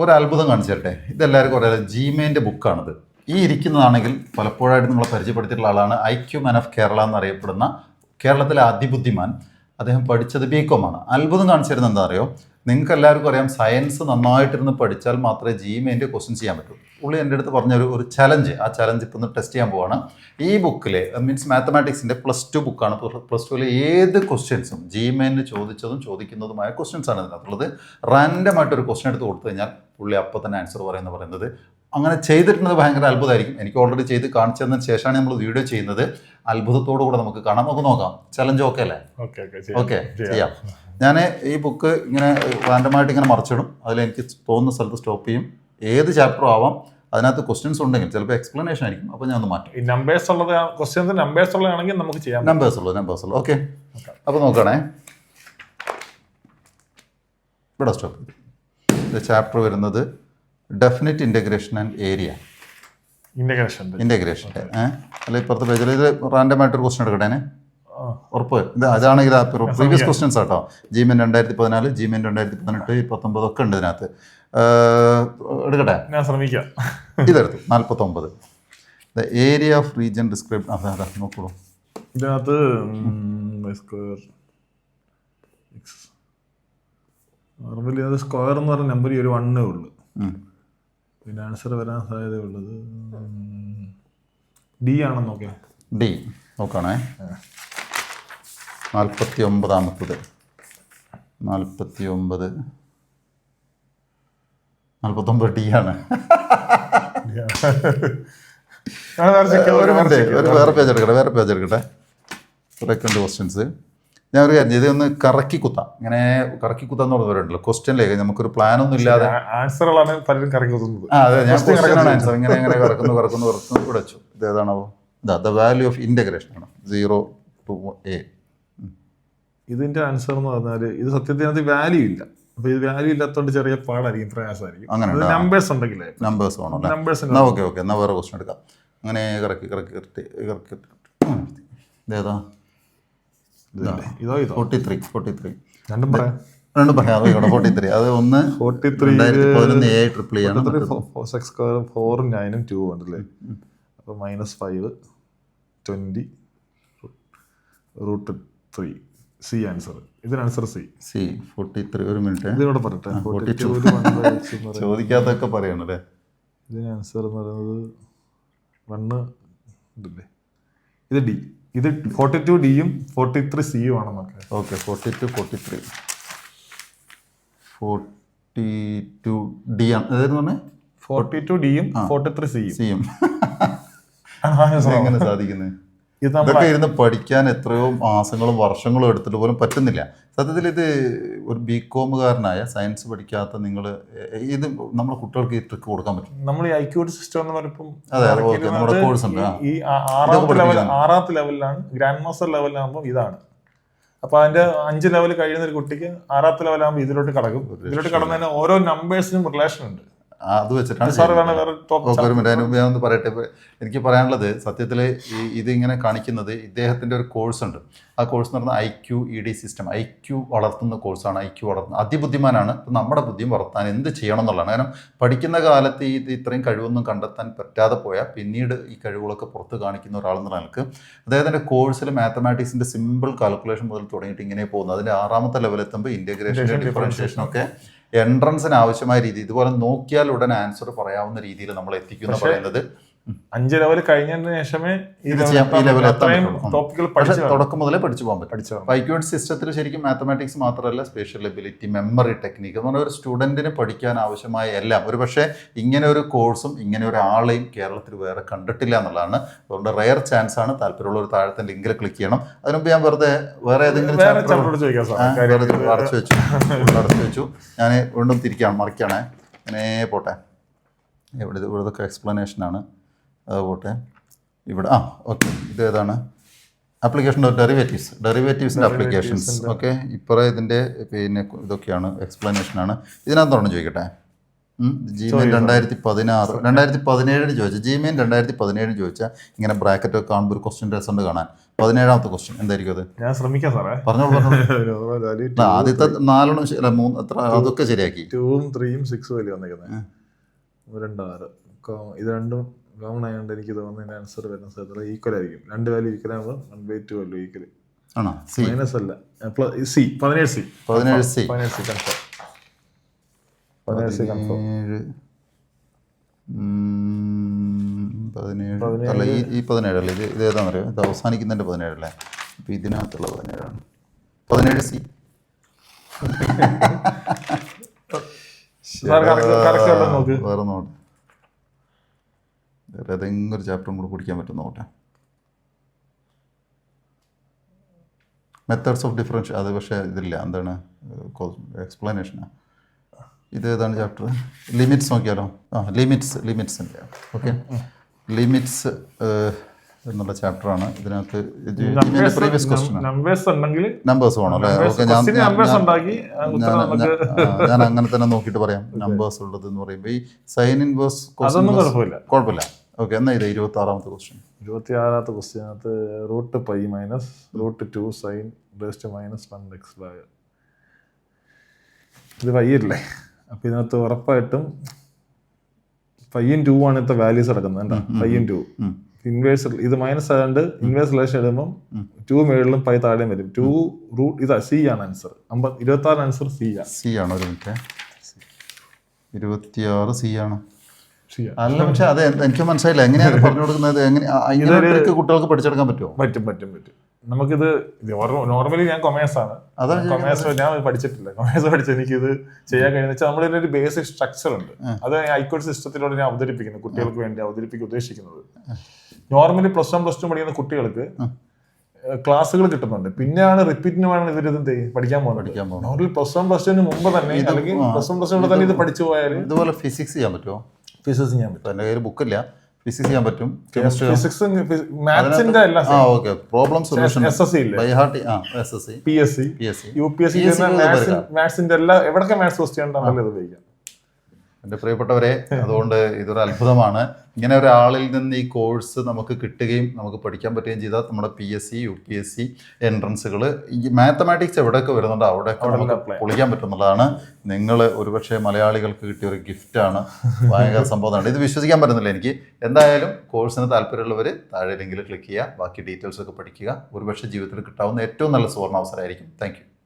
ഒരു അത്ഭുതം തരട്ടെ ഇതെല്ലാവർക്കും അറിയാം ജിമെയിന്റെ ബുക്കാണിത് ഈ ഇരിക്കുന്നതാണെങ്കിൽ പലപ്പോഴായിട്ട് നമ്മളെ പരിചയപ്പെടുത്തിയിട്ടുള്ള ആളാണ്. IQ Q man of Kerala എന്നറിയപ്പെടുന്ന കേരളത്തിലെ അതിബുദ്ധിമാൻ. അദ്ദേഹം പഠിച്ചത് ബി കോമാണ് അത്ഭുതം കാണിച്ചു തരുന്നത് എന്താ അറിയോ നിങ്ങൾക്ക് എല്ലാവർക്കും അറിയാം സയൻസ് നന്നായിട്ടിരുന്ന് പഠിച്ചാൽ മാത്രമേ ജിമെയിന്റെ ക്വസ്റ്റ്യൻ ചെയ്യാൻ പറ്റൂ. പുള്ളി എന്റെ അടുത്ത് പറഞ്ഞൊരു ഒരു ചലഞ്ച് ആ ചലഞ്ച് ഇപ്പം ഒന്ന് ടെസ്റ്റ് ചെയ്യാൻ പോവാണ്. ഈ ബുക്കിൽ മീൻസ് മാത്തമാറ്റിക്സിന്റെ പ്ലസ് ടു ബുക്കാണ് പ്ലസ് ടുവിലെ ഏത് ക്വസ്റ്റ്യൻസും ജിമെയിനിൽ ചോദിച്ചതും ചോദിക്കുന്നതുമായ ക്വസ്റ്റ്യൻസ് ആണ് ഇതിനകത്തുള്ളത്. റാൻഡമായിട്ടൊരു ക്വസ്റ്റ്യൻ എടുത്ത് കൊടുത്തു കഴിഞ്ഞാൽ പുള്ളി അപ്പൊ തന്നെ ആൻസർ പറയുന്ന പറയുന്നത്. അങ്ങനെ ചെയ്തിട്ടുള്ളത് ഭയങ്കര അത്ഭുതമായിരിക്കും. എനിക്ക് ഓൾറെഡി ചെയ്ത് കാണിച്ചു തന്നതിന് ശേഷമാണ് നമ്മൾ വീഡിയോ ചെയ്യുന്നത്. അത്ഭുതത്തോടു കൂടെ നമുക്ക് കാണാം. നമുക്ക് നോക്കാം. ചലഞ്ച് ഓക്കെ അല്ലേ? ഓക്കെ ചെയ്യാം. ഞാൻ ഈ ബുക്ക് ഇങ്ങനെ റാൻഡമായിട്ട് ഇങ്ങനെ മറിച്ചിടും. അതിൽ എനിക്ക് തോന്നുന്ന സ്ഥലത്ത് സ്റ്റോപ്പ് ചെയ്യും. ഏത് ചാപ്റ്ററും ആവാം. അതിനകത്ത് ക്വസ്റ്റ്യൻസ് ഉണ്ടെങ്കിൽ ചിലപ്പോൾ എക്സ്പ്ലനേഷൻ ആയിരിക്കും. അപ്പോൾ ഞാൻ ഒന്ന് മാറ്റും. ഈ നമ്പേഴ്സ് ഉള്ളത് ക്വസ്റ്റ്യൻസ് നമ്പേഴ്സ് ഉള്ളതാണെങ്കിൽ നമുക്ക് ചെയ്യാം. നമ്പേഴ്സ് ഉള്ളൂ നമ്പേഴ്സ് ഉള്ളൂ. ഓക്കെ അപ്പോൾ നോക്കണേ. ഇവിടെ സ്റ്റോപ്പ് ഇത് ചാപ്റ്റർ വരുന്നത് definite integration and area integration integration അല്ല ഇപ്പുറത്തെ പേജിൽ ഇത് റാൻഡം ആയിട്ട് ക്വസ്റ്റൻ എടുക്കട്ടെ ഉറപ്പ്. ഇത് അതാണെങ്കിൽ പ്രീവിയസ് ക്വസ്റ്റ്യൻസ് ആട്ടോ. ജിമെൻ രണ്ടായിരത്തി പതിനാല് ജിമെൻ രണ്ടായിരത്തി പതിനെട്ട് പത്തൊമ്പത് ഒക്കെ ഉണ്ട് ഇതിനകത്ത്. എടുക്കട്ടെ? ഞാൻ ശ്രമിക്കാം. ഇതെടുത്തു. നാൽപ്പത്തൊമ്പത് the area of region describe അതെ അതെ നോക്കൂ. ഇതിനകത്ത് നോർമലി അത് സ്ക്വയർ എന്ന് പറഞ്ഞ നമ്പർ ഈ ഒരു വണ്ണേ ഉള്ളൂ. പിന്നെ ആൻസർ വരാൻ സാധ്യതയുള്ളത് ഡി ആണെന്ന് നോക്കേ ഡി നോക്കണേ. നാൽപ്പത്തി ഒമ്പതാമത്തത് നാൽപ്പത്തി ഒമ്പത് നാൽപ്പത്തൊമ്പത് ഡി ആണ് ഒരു മിനിറ്റ് ഒരു വേറെ പേജ് എടുക്കട്ടെ വേറെ പേജ് എടുക്കട്ടെ. സെക്കൻഡ് ക്വസ്റ്റ്യൻസ് ഞാൻ ഒരു കാര്യം ഇതൊന്ന് കറക്കി കുത്താം. ഇങ്ങനെ കറക്കി കുത്താന്ന് പറഞ്ഞവരുണ്ടല്ലോ ക്വസ്റ്റ്യൻ ക്വസ്റ്റ്യനിലേക്ക് നമുക്കൊരു പ്ലാൻ ഒന്നും ഇല്ലാതെ ആൻസറുകളാണ് പലരും കറക്കി കുത്തുന്നത്. അതെ ഞാൻ കറക്കി ആൻസർ ഇങ്ങനെ ഇങ്ങനെ കറക്കുന്നു കറക്കുന്നു കറക്കുന്നു ഇവിടെ വെച്ചു. ഇത് ഏതാണാവോ ഇതാ ദ വാല്യൂ ഓഫ് ഇന്റഗ്രേഷൻ ആണ്. സീറോ ടു എ ഇതിന്റെ ആൻസർ എന്ന് പറഞ്ഞാൽ ഇത് സത്യത്തിൽ അതിനകത്ത് വാല്യൂ ഇല്ല. അപ്പൊ ഇത് വാല്യൂ ഇല്ലാത്തതുകൊണ്ട് ചെറിയ പാടായിരിക്കും പ്രയാസമായിരിക്കും. അങ്ങനെ നമ്പേഴ്സ് ഉണ്ടെങ്കിലേ. നമ്പേഴ്സ് വേണം നമ്പേഴ്സ് എന്നാ ഓക്കെ ഓക്കെ എന്നാ വേറെ ക്വസ്റ്റ്യൻ എടുക്കാം. അങ്ങനെ കറക്കി കറക്കി കറക്കി കറക്കി. ഇതോ ഇതോ. ഫോർട്ടി ത്രീ ഫോർട്ടി ത്രീ രണ്ടും പറയാം. രണ്ടും പറയാം. അതോ ഫോർട്ടി ത്രീ അത് ഒന്ന് ഫോർട്ടി ത്രീ പതിനൊന്ന് എ ട്രിപ്പിൾ ആണ് സെക്സ് സ്ക്വയർ ഫോറും നയനും ടു ഉണ്ടല്ലേ? അപ്പോൾ minus five twenty root three C answer ഇതിന് answer C C forty three ഒരു മിനിറ്റ് ഇതിനോട് പറയട്ടെ. ഫോർട്ടി ടു ചോദിക്കാത്തൊക്കെ പറയണല്ലേ? ഇതിന് ആൻസർ എന്ന് പറയുന്നത് വണ്ണ് ഇതില്ലേ ഇത് ഡി ഇത് ഫോർട്ടി ടു ഡിയും ഫോർട്ടി ത്രീ സിയും ആണ് നമുക്ക് okay forty two forty three forty two D ആണ് ഏതായിരുന്നു പറഞ്ഞത് ഫോർട്ടി ടു ഡിയും ഫോർട്ടി ത്രീ സിയും സിയും എങ്ങനെ സാധിക്കുന്നത് ഇതൊക്കെ ഇരുന്ന് പഠിക്കാൻ എത്രയോ മാസങ്ങളും വർഷങ്ങളും എടുത്തിട്ട് പോലും പറ്റുന്നില്ല. സത്യത്തിൽ ഇത് ഒരു ബി കോമുകാരനായ സയൻസ് പഠിക്കാത്ത നിങ്ങൾ ഇത് നമ്മുടെ കുട്ടികൾക്ക് ഈ ട്രിക്ക് കൊടുക്കാൻ പറ്റും. നമ്മൾ ഈ ഐക്യൂഡ് സിസ്റ്റം എന്ന് പറയുമ്പോൾ അതെ, നമ്മുടെ കോഴ്സ് ഉണ്ട്, ഈ ആറാമത്തെ ലെവൽ ആറാമത്തെ ലെവലിലാണ് ഗ്രാൻഡ് മാസ്റ്റർ ലെവലിലാകുമ്പോൾ ഇതാണ്. അപ്പൊ അതിന്റെ അഞ്ച് ലെവൽ കഴിയുന്ന ഒരു കുട്ടിക്ക് ആറാമത്തെ ലെവലാകുമ്പോൾ ഇതിലോട്ട് കടക്കും. ഇതിലോട്ട് കടന്നതിന് ഓരോ നമ്പേഴ്സിനും റിലേഷൻ ഉണ്ട്. അത് വെച്ചിട്ടാണ് ഒരു മിനിറ്റ് ഞാൻ ഒന്ന് പറയട്ടെ. എനിക്ക് പറയാനുള്ളത് സത്യത്തിൽ ഈ ഇതിങ്ങനെ കാണിക്കുന്നത് ഇദ്ദേഹത്തിന്റെ ഒരു കോഴ്സ് ഉണ്ട്. ആ കോഴ്സ് എന്ന് പറഞ്ഞാൽ I Q E D system I Q വളർത്തുന്ന കോഴ്സാണ് ഐ ക്യു വളർത്തുന്നത് അതിബുദ്ധിമാനാണ്. നമ്മുടെ ബുദ്ധിയും വളർത്താൻ എന്ത് ചെയ്യണം എന്നുള്ളതാണ് കാരണം പഠിക്കുന്ന കാലത്ത് ഈ ഇത് ഇത്രയും കഴിവൊന്നും കണ്ടെത്താൻ പറ്റാതെ പോയാൽ പിന്നീട് ഈ കഴിവുകളൊക്കെ പുറത്ത് കാണിക്കുന്ന ഒരാളെന്ന നിലയ്ക്ക് അദ്ദേഹത്തിന്റെ കോഴ്സിൽ മാത്തമാറ്റിക്സിന്റെ സിമ്പിൾ കാൽക്കുലേഷൻ മുതൽ തുടങ്ങിയിട്ട് ഇങ്ങനെ പോകുന്നത് അതിന്റെ ആറാമത്തെ ലെവലെത്തുമ്പോൾ ഇന്റഗ്രേഷൻ ഡിഫറൻഷിയേഷൻ ഒക്കെ എൻട്രൻസിന് ആവശ്യമായ രീതി ഇതുപോലെ നോക്കിയാൽ ഉടൻ ആൻസർ പറയാവുന്ന രീതിയിൽ നമ്മൾ എത്തിക്കുന്നു പറയുന്നത് അഞ്ച് ലെവൽ കഴിഞ്ഞതിന് ശേഷമേ ഈ അത്രയും പഠിച്ചു. തുടക്കം മുതലേ പഠിച്ചു പോകാൻ പറ്റും. പഠിച്ചു. സിസ്റ്റത്തിൽ ശരിക്കും മാത്തമാറ്റിക്സ് മാത്രമല്ല സ്പേഷ്യൽ എബിലിറ്റി മെമ്മറി ടെക്നിക്ക് എന്ന് പറഞ്ഞാൽ ഒരു സ്റ്റുഡന്റിന് പഠിക്കാൻ ആവശ്യമായ എല്ലാം. ഒരു പക്ഷേ ഇങ്ങനെ ഒരു കോഴ്സും ഇങ്ങനെ ഒരു ആളെയും കേരളത്തിൽ വേറെ കണ്ടിട്ടില്ല എന്നുള്ളതാണ്. അതുകൊണ്ട് റെയർ ചാൻസ് ആണ്. താല്പര്യമുള്ള ഒരു താഴത്തെ ലിങ്കിൽ ക്ലിക്ക് ചെയ്യണം. അതിനുമ്പ് ഞാൻ വെറുതെ വേറെ ഏതെങ്കിലും അടച്ചു വെച്ചു. അടച്ചു വെച്ചു. ഞാൻ വീണ്ടും തിരിക്കുകയാണ് മറിക്കണേ. അങ്ങനെ പോട്ടെ. ഇവിടെ എക്സ്പ്ലനേഷൻ എക്സ്പ്ലനേഷനാണ് അത് പോട്ടെ. ഇവിടെ ആ ഓക്കെ. ഇത് ഏതാണ്? ആപ്ലിക്കേഷൻ ഓഫ് ഡെറിവേറ്റീവ്സ് ഡെറിവേറ്റീവ്സിന്റെ ആപ്ലിക്കേഷൻസ് ഓക്കെ. ഇപ്പറേ ഇതിന്റെ പിന്നെ ഇതൊക്കെയാണ് എക്സ്പ്ലനേഷനാണ് ഇതിനകത്തോടെ ചോദിക്കട്ടെ. ജിമെയിൻ രണ്ടായിരത്തി പതിനാറ് രണ്ടായിരത്തി പതിനേഴിന് ചോദിച്ചു ജിമെയിൻ രണ്ടായിരത്തി പതിനേഴിന് ചോദിച്ചാൽ ഇങ്ങനെ ബ്രാക്കറ്റ് ഒക്കെ കാണുമ്പോൾ ഒരു ക്വസ്റ്റ്യൻ ഉണ്ട് കാണാൻ. പതിനേഴാമത്തെ ക്വസ്റ്റ്യൻ എന്തായിരിക്കും അത്? ഞാൻ ശ്രമിക്കാം സാറേ. പറഞ്ഞോളൂ ആദ്യത്തെ നാലെണ്ണം അല്ല മൂന്ന് എത്ര അതൊക്കെ ശരിയാക്കി. ടൂവും ത്രീയും സിക്സും വലിയ വന്നേക്കുന്നത് രണ്ടാറ്. ഇത് രണ്ടും കോമൺ ആയതുകൊണ്ട് എനിക്ക് തോന്നുന്നതിന് ആൻസർ വരുന്ന സ്ഥലത്തുള്ള ഈക്വൽ ആയിരിക്കും. രണ്ട് വാല്യൂ ഈക്വൽ ആകുമ്പോൾ വൺ ബൈ ടു അല്ലോ ഈക്വൽ ആണോ? സി മൈനസ് അല്ല. പ്ലസ് പതിനേഴ് സി പതിനേഴ് സി പതിനേഴ് സി കൺഫേം പതിനേഴ് സി കൺഫേം പതിനേഴ്. അല്ല ഈ ഈ പതിനേഴല്ലേ ഇത് ഇത് ഏതാണെന്നറിയോ ഇത് അവസാനിക്കുന്നതിന്റെ പതിനേഴല്ലേ അപ്പോൾ ഇതിനകത്തുള്ള പതിനേഴാണ്. പതിനേഴ് സി വേറെ നോട്ടെ വേറെ ഏതെങ്കിലും ഒരു ചാപ്റ്ററും കൂടെ പിടിക്കാൻ പറ്റും നോട്ടെ മെത്തേഡ്സ് ഓഫ് ഡിഫറൻഷ്യൽ അത് പക്ഷേ ഇതില്ല. എന്താണ്? എക്സ്പ്ലനേഷനാ ഇത് ഏതാണ് ചാപ്റ്റർ ലിമിറ്റ്സ് നോക്കിയാലോ? ആ ലിമിറ്റ്സ് ലിമിറ്റ്സ് ഉണ്ട് ഓക്കെ ലിമിറ്റ്സ് എന്നുള്ള ചാപ്റ്ററാണ് ഇതിനകത്ത് ഇത് പ്രീവിയസ് ക്വസ്റ്റൻ നമ്പേഴ്സ് വേണം അല്ലേ? ഓക്കെ ഞാൻ ഞാൻ അങ്ങനെ തന്നെ നോക്കിയിട്ട് പറയാം. നമ്പേഴ്സ് ഉള്ളത് എന്ന് പറയുമ്പോൾ ഈ സൈൻ ഇൻവേഴ്സ് കുഴപ്പമില്ല. ഓക്കെ എന്നാ ഇത് ഇരുപത്തി ആറാമത്തെ ക്വസ്റ്റ്യൻ ഇരുപത്തി ആറാമത്തെ ക്വസ്റ്റ്യനകത്ത് root pi minus root two sine burst minus one x by ഇത് പയ്യല്ലേ അപ്പം ഇതിനകത്ത് ഉറപ്പായിട്ടും പയ്യും ടു ആണ് ഇത്തെ വാല്യൂസ് കിടക്കുന്നത് കേട്ടോ പയ്യും ടു. ഇൻവേഴ്സ് ഇത് മൈനസ് ആയതുകൊണ്ട് ഇൻവേഴ്സ് റിലേഷൻ ഇടുമ്പം ടു മേളിലും പൈ താഴെയും വരും. ടു റൂട്ട് ഇതാ സി ആണ് ആൻസർ അമ്പത് ഇരുപത്തി ആറ് ആൻസർ സി ആണ്. സി ആണ് ഒരു മിനിറ്റ് ഇരുപത്തിയാറ് സി ആണ്. അല്ല പക്ഷെ അത് എനിക്ക് മനസ്സിലായില്ല. എങ്ങനെയാണ് പറഞ്ഞു കൊടുക്കുന്നത്? എങ്ങനെ കുട്ടികൾക്ക് പഠിച്ചെടുക്കാൻ പറ്റുമോ? പറ്റും പറ്റും പറ്റും. നമുക്കിത് നോർമലി ഞാൻ കൊമേഴ്സ് ആണ്. കൊമേഴ്സ് ഞാൻ പഠിച്ചിട്ടില്ല. കൊമേഴ്സ് പഠിച്ച് എനിക്ക് ഇത് ചെയ്യാൻ കഴിയുന്ന വെച്ചാൽ നമ്മുടെ ഒരു ബേസിക് സ്ട്രക്ചർ ഉണ്ട്. അത് ഹൈക്കോട്ട് സിസ്റ്റത്തിലൂടെ ഞാൻ അവതരിപ്പിക്കുന്നത് കുട്ടികൾക്ക് വേണ്ടി അവതരിപ്പിക്കുക ഉദ്ദേശിക്കുന്നത്. Normally plus one plus two പഠിക്കുന്ന കുട്ടികൾക്ക് ക്ലാസ്സുകൾ കിട്ടുന്നുണ്ട്. പിന്നെയാണ് റിപ്പീറ്റിന് വേണം ഇവർ ഇത് പഠിക്കാൻ പോകുന്നത്. പഠിക്കാൻ പോകുന്നത്. പ്ലസ് വൺ പ്ലസ് ടുവിന് മുമ്പ് തന്നെ അല്ലെങ്കിൽ പ്ലസ് വൺ പ്ലസ് ടു തന്നെ ഇത് പഠിച്ചു പോയാൽ ഇതുപോലെ ഫിസിക്സ് ചെയ്യാൻ പറ്റുമോ? ഫിസിക്സ് ചെയ്യാൻ പറ്റും. എന്റെ കയ്യിൽ ബുക്കില്ല ഫിസിക്സ് ചെയ്യാൻ പറ്റും. ഫിസിക്സ് മാത്സിന്റെ അല്ല ആ okay problem solution S S C ഇല്ലേ? ബൈ ഹാർട്ട് ആ S S C P S C P S C U P S C മാത്സിന്റെ എല്ലാ എവിടൊക്കെ മാത്സ് ക്വസ്റ്റ്യൻ ഉണ്ടെന്നല്ലോ ഇത് ഉപയോഗിക്കാം. എന്റെ പ്രിയപ്പെട്ടവരെ അതുകൊണ്ട് ഇതൊരു അത്ഭുതമാണ്. ഇങ്ങനെ ഒരാളിൽ നിന്ന് ഈ കോഴ്സ് നമുക്ക് കിട്ടുകയും നമുക്ക് പഠിക്കാൻ പറ്റുകയും ചെയ്താൽ നമ്മുടെ P S C U P S C എൻട്രൻസുകൾ ഈ മാത്തമാറ്റിക്സ് എവിടെയൊക്കെ വരുന്നുണ്ടോ അവിടെയൊക്കെ നമുക്ക്. പൊളിക്കാൻ പറ്റുന്നതാണ്. നിങ്ങൾ ഒരുപക്ഷെ മലയാളികൾക്ക് കിട്ടിയ ഒരു ഗിഫ്റ്റാണ്. ഭയങ്കര സംഭവമാണ്. ഇത് വിശ്വസിക്കാൻ പറ്റുന്നില്ല എനിക്ക്. എന്തായാലും കോഴ്സിന് താല്പര്യമുള്ളവർ താഴെ ലിങ്കിൽ ക്ലിക്ക് ചെയ്യുക. ബാക്കി ഡീറ്റെയിൽസ് ഒക്കെ പഠിക്കുക. ഒരുപക്ഷെ ജീവിതത്തിൽ കിട്ടാവുന്ന ഏറ്റവും നല്ല സുവർണ അവസരമായിരിക്കും. താങ്ക്